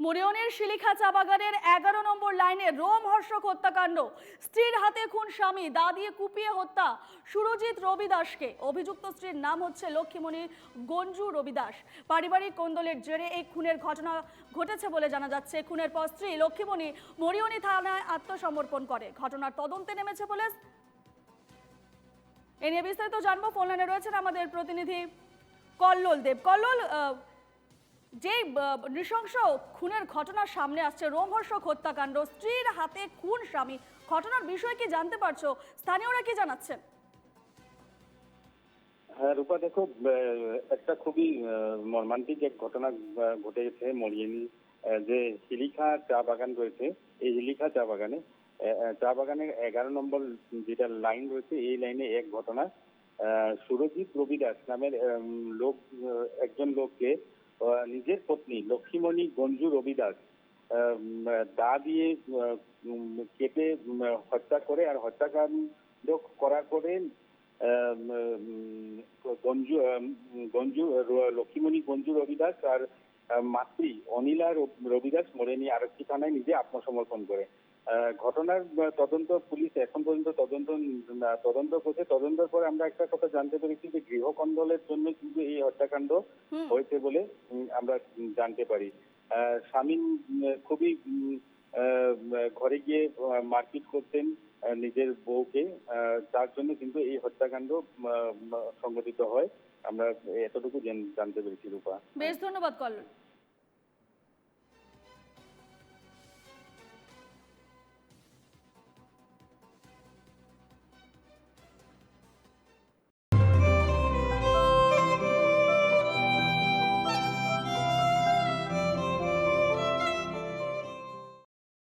মরিয়নের শিলিখা চা বাগানের এগারো নম্বর লাইনে রোমহর্ষক হত্যাকাণ্ড। স্ত্রীর হাতে খুন স্বামী, দা দিয়ে কুপিয়ে হত্যা সুরজিৎ রবি দাসকে অভিযুক্ত স্ত্রীর নাম হচ্ছে লক্ষ্মীমণি গঞ্জু রবি দাস পারিবারিক কোন্দলের জেরে এই খুনের ঘটনা ঘটেছে বলে জানা যাচ্ছে। খুনের পর স্ত্রী লক্ষ্মীমণি মরিয়নি থানায় আত্মসমর্পণ করে। ঘটনার তদন্তে নেমেছে পুলিশ। এ নিয়ে বিস্তারিত জানব। ফোন লাইনে রয়েছেন আমাদের প্রতিনিধি কল্লোল দেব। কল্লোল যে নৃশংস খুনের ঘটনা সামনে আসছে রোমহর্ষক হত্যাকাণ্ড, স্ত্রীর হাতে খুন স্বামী। ঘটনার বিষয়ে কি জানতে পারছ? স্থানীয়রা কি জানাচ্ছেন? হ্যাঁ রূপা, দেখো একটা খুবই মর্মান্তিক এক ঘটনা ঘটে গেছে মরিয়ানি যে হিলিখা চা বাগান রয়েছে। এই হিলিখা চা বাগানে চা বাগানের এগারো নম্বর যেটা লাইন রয়েছে, এই লাইনে এক ঘটনা সুরজিৎ রবি দাস নামের লোক একজন লোককে নিজের পত্নী লক্ষ্মীমণি গঞ্জু রবি দাস আহ, উম, দা দিয়ে কেটে হত্যা করে আর হত্যাকাণ্ড করার পরে গঞ্জু গঞ্জু লক্ষ্মীমণি গঞ্জু রবিদাস আর মাতৃ অনিলা রবিদাস রবিদাস মরেনি আরক্ষী থানায় নিজে আত্মসমর্পণ করে। ঘটনার তদন্ত পুলিশ এখন পর্যন্ত তদন্ত তদন্ত করছে। তদন্তের পরে আমরা একটা কথা জানতে পেরেছি যে গৃহকন্দলের জন্য কিন্তু এই হত্যাকাণ্ড হয়েছে বলে আমরা জানতে পারি। স্বামী খুবই ঘরে গিয়ে মারপিট করতেন নিজের বউকে। তার জন্য কিন্তু এই হত্যাকাণ্ড সংঘটিত হয়। আমরা এতটুকু জানতে পেরেছি রূপা। বেশ ধন্যবাদ কল্লোল।